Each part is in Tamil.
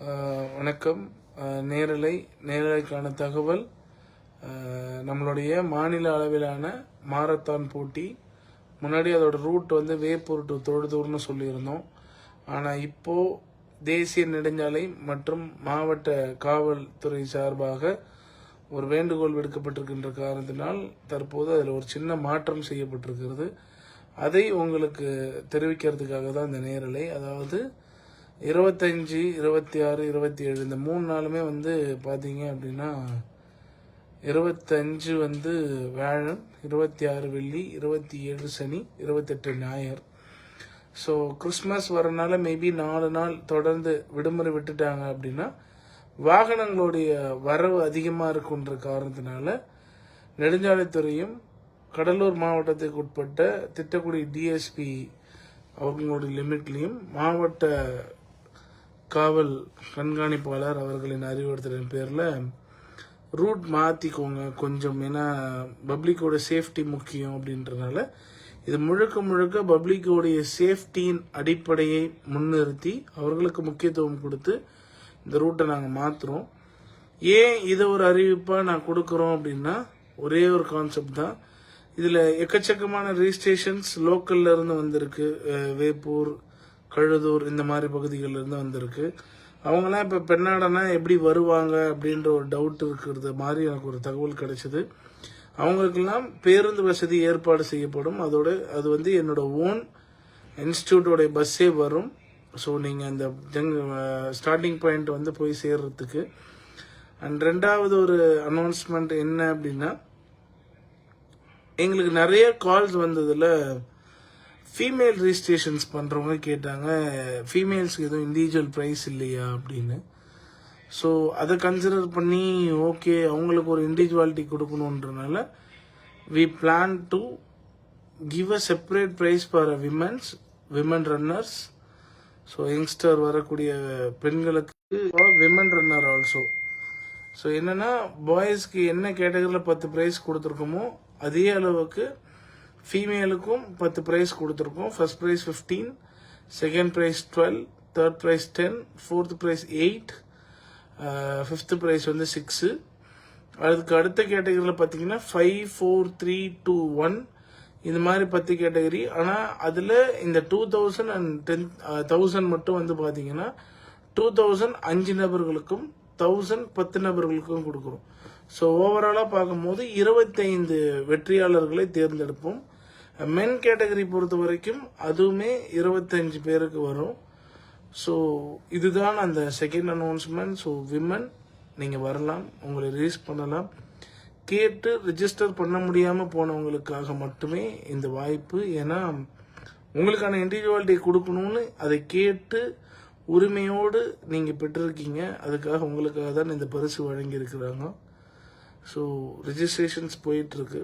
வணக்கம். நேரலை நேரலைக்கான தகவல். நம்மளுடைய மாநில அளவிலான மாரத்தான் போட்டி. முன்னாடி அதோட ரூட் வந்து வேப்பூர் டு தொழுதூர்னு சொல்லியிருந்தோம். ஆனால் இப்போ தேசிய நெடுஞ்சாலை மற்றும் மாவட்ட காவல்துறை சார்பாக ஒரு வேண்டுகோள் விடுக்கப்பட்டிருக்கின்ற காரணத்தினால் தற்போது அதில் ஒரு சின்ன மாற்றம் செய்யப்பட்டிருக்கிறது. அதை உங்களுக்கு தெரிவிக்கிறதுக்காக தான் இந்த நேரலை. அதாவது இருபத்தஞ்சி இருபத்தி ஆறு இருபத்தி ஏழு இந்த மூணு நாளுமே வந்து பார்த்தீங்க அப்படின்னா இருபத்தஞ்சு வந்து வியாழன் இருபத்தி ஆறு வெள்ளி இருபத்தி ஏழு சனி இருபத்தெட்டு ஞாயிறு. ஸோ கிறிஸ்மஸ் வரனால மேபி நாலு நாள் தொடர்ந்து விடுமுறை விட்டுட்டாங்க அப்படின்னா வாகனங்களுடைய வரவு அதிகமாக இருக்குன்ற காரணத்தினால நெடுஞ்சாலைத்துறையும் கடலூர் மாவட்டத்துக்கு உட்பட்ட திட்டக்குடி டிஎஸ்பி அவங்களுடைய லிமிட்லேயும் மாவட்ட காவல் கண்காணிப்பாளர் அவர்களின் அறிவுறுத்தலின் பேரில் ரூட் மாற்றிக்கோங்க கொஞ்சம். ஏன்னா பப்ளிக்கோட சேஃப்டி முக்கியம் அப்படின்றனால இது முழுக்க முழுக்க பப்ளிக்கோடைய சேஃப்டியின் அடிப்படையை முன்னிறுத்தி அவர்களுக்கு முக்கியத்துவம் கொடுத்து இந்த ரூட்டை நாங்கள் மாற்றுறோம் ஏன் இதை ஒரு அறிவிப்பாக நான் கொடுக்குறோம் அப்படின்னா ஒரே ஒரு கான்செப்ட் தான். இதில் எக்கச்சக்கமான ரிஜிஸ்ட்ரேஷன்ஸ் லோக்கல்ல இருந்து வந்திருக்கு. வேப்பூர் கழுதூர் இந்த மாதிரி பகுதிகளில் இருந்து வந்திருக்கு. அவங்களாம் இப்போ பெண்ணாடனா எப்படி வருவாங்க அப்படின்ற ஒரு டவுட் இருக்கிறது மாதிரி எனக்கு ஒரு தகவல் கிடைச்சிது. அவங்களுக்கெல்லாம் பேருந்து வசதி ஏற்பாடு செய்யப்படும். அதோட அது வந்து என்னோட ஓன் இன்ஸ்டியூட்டோடைய பஸ்ஸே வரும். ஸோ நீங்கள் அந்த ஜங் ஸ்டார்டிங் பாயிண்ட் வந்து போய் சேர்றதுக்கு. அண்ட் ரெண்டாவது ஒரு அனௌன்ஸ்மெண்ட் என்ன அப்படின்னா எங்களுக்கு நிறைய கால்ஸ் வந்ததில் ஃபீமேல் ரிஜிஸ்ட்ரேஷன்ஸ் பண்ணுறவங்க கேட்டாங்க ஃபீமேல்ஸ்க்கு எதுவும் இண்டிவிஜுவல் ப்ரைஸ் இல்லையா அப்படின்னு. ஸோ அதை கன்சிடர் பண்ணி ஓகே அவங்களுக்கு ஒரு individuality கொடுக்கணுன்றனால we plan to give a separate prize for womens women runners so youngster வரக்கூடிய பெண்களுக்கு விமன் ரன்னர் ஆல்சோ ஸோ என்னென்னா பாய்ஸ்க்கு என்ன கேட்டகரியில் பத்து ப்ரைஸ் கொடுத்துருக்கோமோ அதே அளவுக்கு ஃபீமேலுக்கும் பத்து ப்ரைஸ் கொடுத்துருக்கோம். First prize fifteen second prize twelve third prize ten fourth prize eight fifth prize வந்து சிக்ஸு அதுக்கு அடுத்த கேட்டகரியில் பார்த்தீங்கன்னா five four three two one இந்த மாதிரி பத்து கேட்டகரி ஆனால் அதில் இந்த two thousand and ten thousand மட்டும் வந்து பார்த்தீங்கன்னா டூ தௌசண்ட் அஞ்சு நபர்களுக்கும் தௌசண்ட் பத்து நபர்களுக்கும் கொடுக்குறோம். ஸோ ஓவராலாக பார்க்கும்போது இருபத்தைந்து வெற்றியாளர்களை தேர்ந்தெடுப்போம். மென் கேட்டகரி பொறுத்த வரைக்கும் அதுவுமே இருபத்தஞ்சு பேருக்கு வரும். ஸோ இதுதான் அந்த செகண்ட் அனௌன்ஸ்மெண்ட் ஸோ விமன் நீங்கள் வரலாம் உங்களை ரிலீஸ் பண்ணலாம். கேட்டு ரிஜிஸ்டர் பண்ண முடியாமல் போனவங்களுக்காக மட்டுமே இந்த வாய்ப்பு. ஏன்னா உங்களுக்கான இண்டிவிஜுவாலிட்டி கொடுக்கணும்னு அதை கேட்டு உரிமையோடு நீங்கள் பெற்றிருக்கீங்க. அதுக்காக உங்களுக்காக தான் இந்த பரிசு வழங்கியிருக்கிறாங்க. ஸோ ரிஜிஸ்ட்ரேஷன்ஸ் போயிட்டுருக்கு.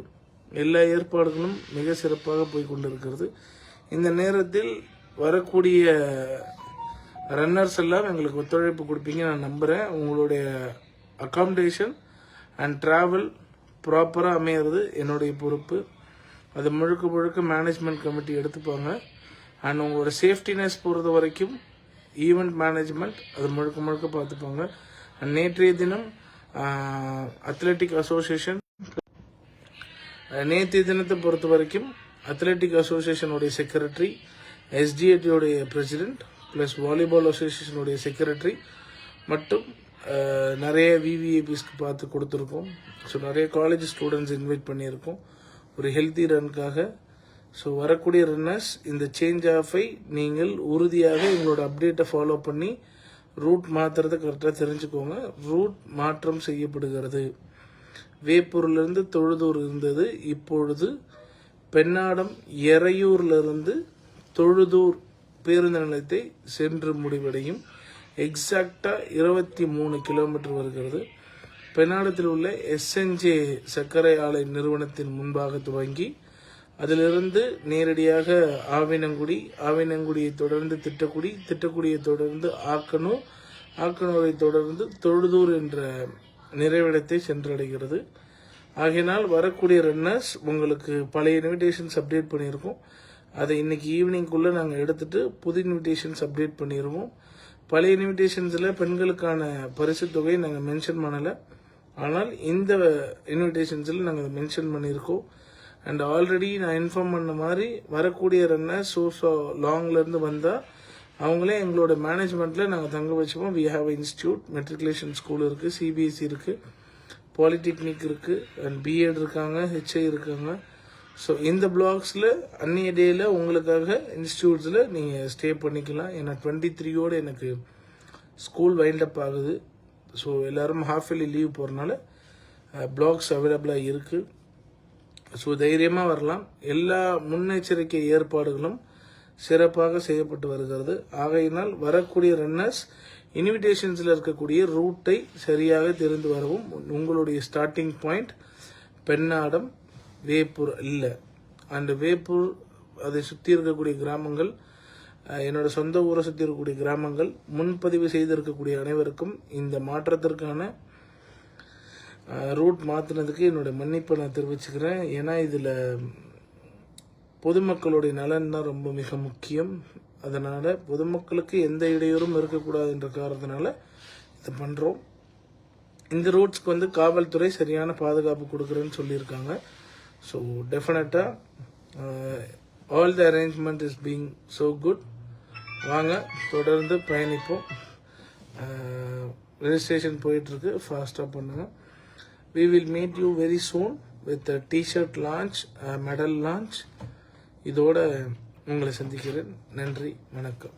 எல்லா ஏற்பாடுகளும் மிக சிறப்பாக போய் கொண்டிருக்கிறது. இந்த நேரத்தில் வரக்கூடிய ரன்னர்ஸ் எல்லாம் எங்களுக்கு ஒத்துழைப்பு கொடுப்பீங்க. நான் நம்புகிறேன் உங்களுடைய அக்காமடேஷன் அண்ட் ட்ராவல் ப்ராப்பராக அமையிறது என்னுடைய பொறுப்பு. அது முழுக்க முழுக்க மேனேஜ்மெண்ட் கமிட்டி எடுத்துப்பாங்க. அண்ட் உங்களோட சேஃப்டினஸ் பொறுத்த வரைக்கும் ஈவெண்ட் மேனேஜ்மெண்ட் அது முழுக்க முழுக்க பார்த்துப்பாங்க. நேற்றைய தினம் அத்லெட்டிக் அசோசியேஷன் நேற்றைய தினத்தை பொறுத்த வரைக்கும் அத்லெட்டிக் அசோசியேஷனுடைய செக்ரட்டரி எஸ்டிஏடியோடைய பிரசிடென்ட் ப்ளஸ் வாலிபால் அசோசியேஷனுடைய செக்ரட்டரி மற்றும் நிறைய விவிஐபிஸ்க்கு பார்த்து கொடுத்துருக்கோம். ஸோ நிறைய காலேஜ் ஸ்டூடெண்ட்ஸ் இன்வைட் பண்ணியிருக்கோம். ஒரு ஹெல்த்தி ரன்காக ஸோ வரக்கூடிய ரன்னர்ஸ் இந்த சேஞ்ச் ஆஃபை நீங்கள் உறுதியாக எங்களோட அப்டேட்டை ஃபாலோ பண்ணி ரூட் மாற்றுறதை கரெக்டாக தெரிஞ்சுக்கோங்க. ரூட் மாற்றம் செய்யப்படுகிறது. வேப்பூர்லேருந்து தொழுதூர் இருந்தது. இப்பொழுது பெண்ணாடம் எறையூர்லேருந்து தொழுதூர் பேருந்து நிலையத்தை சென்று முடிவடையும். எக்ஸாக்டாக இருபத்தி மூணு கிலோமீட்டர் வருகிறது. பெண்ணாடத்தில் உள்ள எஸ்என்ஜே சர்க்கரை ஆலை நிறுவனத்தின் முன்பாக துவங்கி அதிலிருந்து நேரடியாக ஆவினங்குடி ஆவினங்குடியை தொடர்ந்து திட்டக்குடி திட்டக்குடியை தொடர்ந்து ஆக்கனூர் ஆக்கனூரை தொடர்ந்து தொழுதூர் என்ற நிறைவிடத்தை சென்றடைகிறது. ஆகையினால் வரக்கூடிய ரன்னர்ஸ் உங்களுக்கு பழைய இன்விடேஷன்ஸ் அப்டேட் பண்ணியிருக்கோம். அதை இன்னைக்கு ஈவினிங்குள்ளே நாங்கள் எடுத்துகிட்டு புது இன்விடேஷன்ஸ் அப்டேட் பண்ணிடுவோம் பழைய இன்விடேஷன்ஸில் பெண்களுக்கான பரிசு தொகையை நாங்கள் மென்ஷன் பண்ணலை. ஆனால் இந்த இன்விடேஷன்ஸில் நாங்கள் மென்ஷன் பண்ணியிருக்கோம். அண்ட் ஆல்ரெடி நான் இன்ஃபார்ம் பண்ண மாதிரி வரக்கூடிய ரன்னர் ஸோ ஸோ லாங்லேருந்து வந்தால் அவங்களே எங்களோட மேனேஜ்மெண்ட்டில் நாங்கள் தங்க வச்சுப்போம். We have institute matriculation school இருக்குது சிபிஎஸ்சி இருக்குது பாலிடெக்னிக் இருக்குது அண்ட் பிஎட் இருக்காங்க ஹெச்ஐ இருக்காங்க. ஸோ இந்த பிளாக்ஸில் அன்னிய டேயில் உங்களுக்காக இன்ஸ்டியூட்ஸில் நீங்கள் ஸ்டே பண்ணிக்கலாம். ஏன்னா டுவெண்ட்டி த்ரீயோடு எனக்கு ஸ்கூல் வைண்டப் ஆகுது. ஸோ எல்லோரும் ஹாஃப் இயர்லி லீவ் போகிறனால பிளாக்ஸ் அவைலபிளாக இருக்குது ஸோ தைரியமாக வரலாம். எல்லா முன்னெச்சரிக்கை ஏற்பாடுகளும் சிறப்பாக செய்யப்பட்டு வருகிறது. ஆகையினால் வரக்கூடிய ரன்னர்ஸ் இன்விடேஷன்ஸில் இருக்கக்கூடிய ரூட்டை சரியாக தெரிந்து வரவும் உங்களுடைய ஸ்டார்டிங் பாயிண்ட் பெண்ணாடம் வேப்பூர் இல்லை. அந்த வேப்பூர் அதை சுற்றி இருக்கக்கூடிய கிராமங்கள் என்னோட சொந்த ஊரை சுற்றி இருக்கக்கூடிய கிராமங்கள் முன்பதிவு செய்திருக்கக்கூடிய அனைவருக்கும் இந்த மாற்றத்திற்கான ரூட் மாற்றினதுக்கு என்னோட மன்னிப்பை நான் தெரிவிச்சுக்கிறேன். ஏன்னா இதில் பொதுமக்களுடைய நலன் தான் ரொம்ப மிக முக்கியம். அதனால் பொதுமக்களுக்கு எந்த இடையூறும் இருக்கக்கூடாது என்ற காரணத்தினால இதை பண்ணுறோம் இந்த ரூட்ஸ்க்கு வந்து காவல்துறை சரியான பாதுகாப்பு கொடுக்குறேன்னு சொல்லியிருக்காங்க. ஸோ டெஃபினட்டாக all the arrangement is being so good வாங்க தொடர்ந்து பயணிப்போம். ரெஜிஸ்ட்ரேஷன் போயிட்டுருக்கு ஃபாஸ்ட்டாக பண்ணுங்கள் we will meet you very soon with T-shirt launch medal launch இதோட உங்களை சந்திக்கிறேன். நன்றி வணக்கம்.